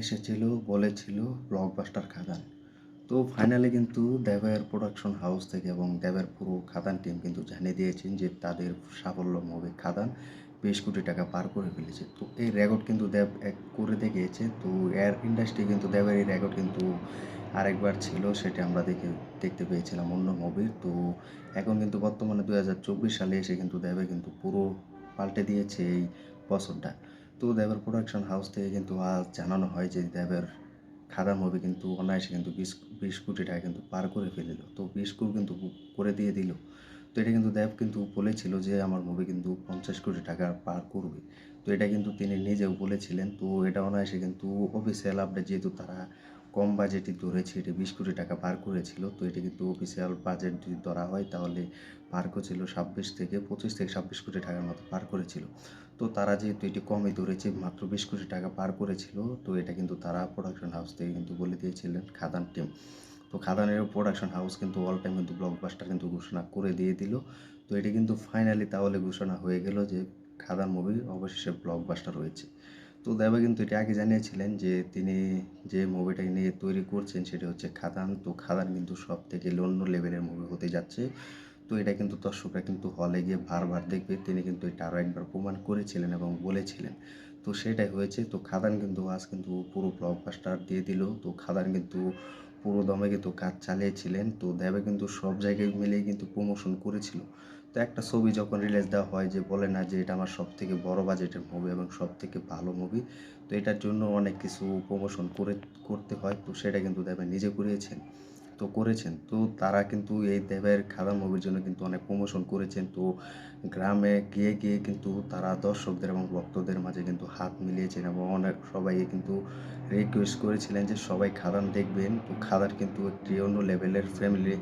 এসেছিল, বলেছিল ব্লকবাস্টার খাদান। তো ফাইনালি কিন্তু দেবের প্রোডাকশন হাউস থেকে এবং দেবের পুরো খাদান টিম কিন্তু জানিয়ে দিয়েছেন যে তাদের সাফল্য মুভি খাদান বিশ কোটি টাকা পার করে ফেলেছে। তো এই রেকর্ড কিন্তু দেব এক করে দেখিয়েছে। তো এর ইন্ডাস্ট্রি কিন্তু দেবের এই রেকর্ড কিন্তু আরেকবার ছিল, সেটা আমরা দেখে, দেখতে পেয়েছিলাম অন্য মুভির তো এখন কিন্তু বর্তমানে দু হাজার চব্বিশ সালে এসে কিন্তু দেবে কিন্তু পুরো পাল্টে দিয়েছে এই বছরটা। তো দেবের প্রোডাকশন হাউস থেকে কিন্তু আজ জানানো হয় যে দেবের খাদা মুভি কিন্তু অনায়াসে কিন্তু বিশ বিশ কোটি টাকা কিন্তু পার করে ফেলিল। তো বিশ কোটি কিন্তু করে দিয়ে দিল। তো এটা কিন্তু দেব কিন্তু বলেছিল যে আমার মুভি কিন্তু পঞ্চাশ কোটি টাকা পার করবে। তো এটা কিন্তু তিনি নিজেও বলেছিলেন। তো এটা অনায়াসে কিন্তু অফিসিয়াল আপডেট যেহেতু তারা কম বাজেটই ধরেছে, এটি বিশ কোটি টাকা পার করেছিল। তো এটি কিন্তু অফিসিয়াল বাজেট যদি ধরা হয়, তাহলে পার করেছিল ছাব্বিশ থেকে পঁচিশ থেকে ছাব্বিশ কোটি টাকার মতো পার করেছিল। তো তারা যেহেতু এটি কমই ধরেছে, মাত্র বিশ কোটি টাকা পার করেছিল, তো এটা কিন্তু তারা প্রোডাকশন হাউস থেকে কিন্তু বলে দিয়েছিলেন, খাদান টিম তো খাদানের প্রোডাকশন হাউস কিন্তু অল টাইম কিন্তু ব্লকবাস্টার কিন্তু ঘোষণা করে দিয়ে দিল। তো এটি কিন্তু ফাইনালি তাহলে ঘোষণা হয়ে গেল যে খাদান মুভি অবশেষে ব্লকবাস্টার হয়েছে। তো দেবা কিন্তু এটা আগে জানিয়েছিলেন যে তিনি যে মুভিটা নিয়ে তৈরি করছেন সেটা হচ্ছে খাদান। তো খাদান কিন্তু সব থেকে অন্য লেভেলের মুভি হতে যাচ্ছে। তো এটা কিন্তু দর্শকরা কিন্তু হলে গিয়ে বারবার দেখবে। তিনি কিন্তু এটা আরও একবার প্রমাণ করেছিলেন এবং বলেছিলেন। তো সেটাই হয়েছে। তো খাদান কিন্তু আজ কিন্তু পুরো ব্লকবাস্টার দিয়ে দিল। তো খাদান কিন্তু পুরো দমে কিন্তু কাজ চালিয়েছিলেন। তো দেবে কিন্তু সব জায়গায় মিলেই কিন্তু প্রমোশন করেছিল। তো একটা ছবি যখন রিলিজ দেওয়া হয় যে বলে না যে এটা আমার সবথেকে বড় বাজেটের মুভি এবং সব থেকে ভালো মুভি তো এটার জন্য অনেক কিছু প্রমোশন করে, করতে হয়। তো সেটা কিন্তু দেবে নিজে করিয়েছেন। তো করেছেন। তো তারা কিন্তু এই দেবের খাদা মুভির জন্য কিন্তু অনেক প্রমোশন করেছেন। তো গ্রামে গিয়ে গিয়ে কিন্তু তারা দর্শকদের এবং ভক্তদের মাঝে কিন্তু হাত মিলিয়েছেন এবং অনেক সবাই কিন্তু রিকোয়েস্ট করেছিলেন যে সবাই খাদান দেখবেন। তো খাদার কিন্তু একটি অন্য লেভেলের ফ্যামিলি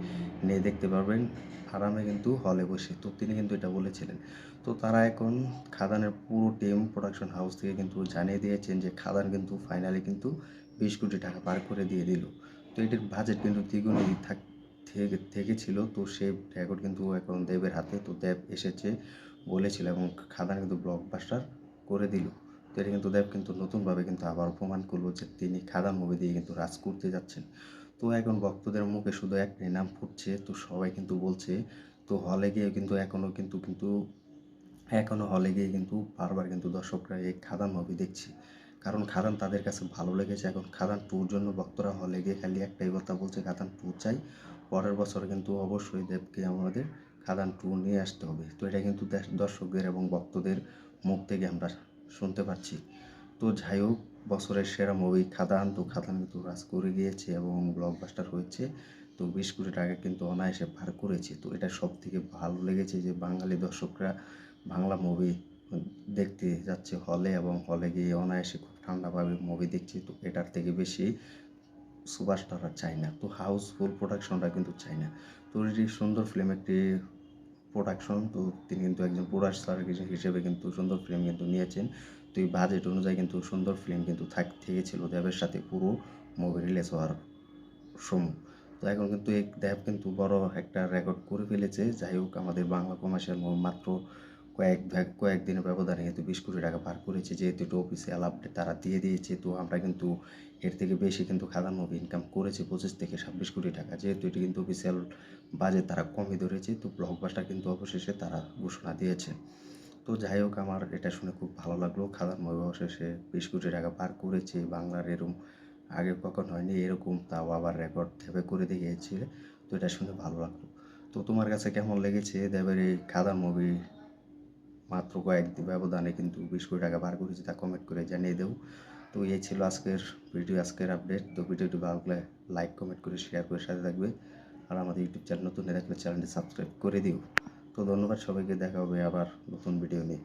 নিয়ে দেখতে পারবেন আরামে কিন্তু হলে বসে। তো তিনি কিন্তু এটা বলেছিলেন। তো তারা এখন খাদানের পুরো টিম প্রোডাকশন হাউস থেকে কিন্তু জানিয়ে দিয়েছেন যে খাদান কিন্তু ফাইনালি কিন্তু বিশ কোটি টাকা পার করে দিয়ে দিল। তো এটির বাজেট কিন্তু দ্বিগুণই থাক, থেকে, থেকেছিল। তো সে রেকর্ড কিন্তু এখন দেবের হাতে। তো দেব এসেছে বলেছিল এবং খাদান কিন্তু ব্লকবাস্টার করে দিল। তো এটা কিন্তু দেব কিন্তু নতুনভাবে কিন্তু আবার প্রমাণ করল যে তিনি খাদান মুভি দিয়ে কিন্তু রাজ করতে যাচ্ছেন। তো এখন ভক্তদের মুখে শুধু একটাই নাম ফুটছে। তো সবাই কিন্তু বলছে, তো হলে গিয়ে কিন্তু এখনও কিন্তু কিন্তু এখনও হলে গিয়ে কিন্তু বারবার কিন্তু দর্শকরা এই খাদান মুভি দেখছে। কারণ খাদান তাদের কাছে ভালো লেগেছে। এখন খাদান টুর জন্য ভক্তরা হলে গিয়ে খালি একটাই কথা বলছে, খাদান টু চাই। পরের বছর কিন্তু অবশ্যই দেবকে আমাদের খাদান টু নিয়ে আসতে হবে। তো এটা কিন্তু দর্শকদের এবং ভক্তদের মুখ থেকে আমরা শুনতে পাচ্ছি। তো যাই হোক, বছরের সেরা মুভি খাদান, তো খাদান কিন্তু রাজ করে গিয়েছে এবং ব্লকবাস্টার হয়েছে। তো বিশ কোটি টাকা কিন্তু অনায়াসে পার করেছে। তো এটা সব থেকে ভালো লেগেছে যে বাঙালি দর্শকরা বাংলা মুভি দেখতে যাচ্ছে হলে এবং হলে গিয়ে অনায়াসে খুব ঠান্ডাভাবে মুভি দেখছি, তো এটার থেকে বেশি সুপারস্টাররা চাই না। তো হাউসফুল প্রোডাকশনটা কিন্তু চাই না। তো এটি সুন্দর ফিল্ম একটি প্রোডাকশন তো তিনি কিন্তু একজন প্রোডাক্টার হিসেবে কিন্তু সুন্দর ফিল্ম কিন্তু নিয়েছেন। তো এই বাজেট অনুযায়ী কিন্তু সুন্দর ফিল্ম কিন্তু থাক থেকেছিল দেবের সাথে পুরো মুভি রিলিজ হওয়ার সময়। তো এখন কিন্তু এই দেব কিন্তু বড় একটা রেকর্ড করে ফেলেছে। যাই হোক, আমাদের বাংলা কমার্শিয়াল মাত্র কয়েক কয়েকদিনের ব্যবধানে কিন্তু বিশ কোটি টাকা পার করেছে, যেহেতু এটা অফিসিয়াল আপডেট তারা দিয়ে দিয়েছে, তো আমরা কিন্তু এর থেকে বেশি কিন্তু খাদান মুভি ইনকাম করেছে পঁচিশ থেকে ছাব্বিশ কোটি টাকা। যেহেতু এটি কিন্তু অফিসিয়াল বাজেট তারা কমই ধরেছে, তো ব্লকবাস্টার কিন্তু অবশেষে তারা ঘোষণা দিয়েছে। তো যাই হোক, আমার এটা শুনে খুব ভালো লাগল। খাদান মুভি অবশেষে বিশ কোটি টাকা পার করেছে, বাংলার এরকম আগে কখন হয়নি, এরকম তাও আবার রেকর্ড থেপে করে দিয়েছে তো এটা শুনে ভালো লাগল। তো তোমার কাছে কেমন লেগেছে দেবের এই খাদান মুভি মাত্র কয়েকদিন ব্যবধানে কিন্তু বিশ কোটি টাকা বার করেছি, তা কমেন্ট করে জানিয়ে দেবো। তো এই ছিল আজকের ভিডিও আজকের আপডেট তো ভিডিওটি ভালো লাগলে লাইক কমেন্ট করে শেয়ার করে সাথে থাকবে। আর আমাদের ইউটিউব চ্যানেল নতুন থাকলে চ্যানেলটি সাবস্ক্রাইব করে দিও। তো ধন্যবাদ, সবাইকে দেখা হবে আবার নতুন ভিডিও নিয়ে।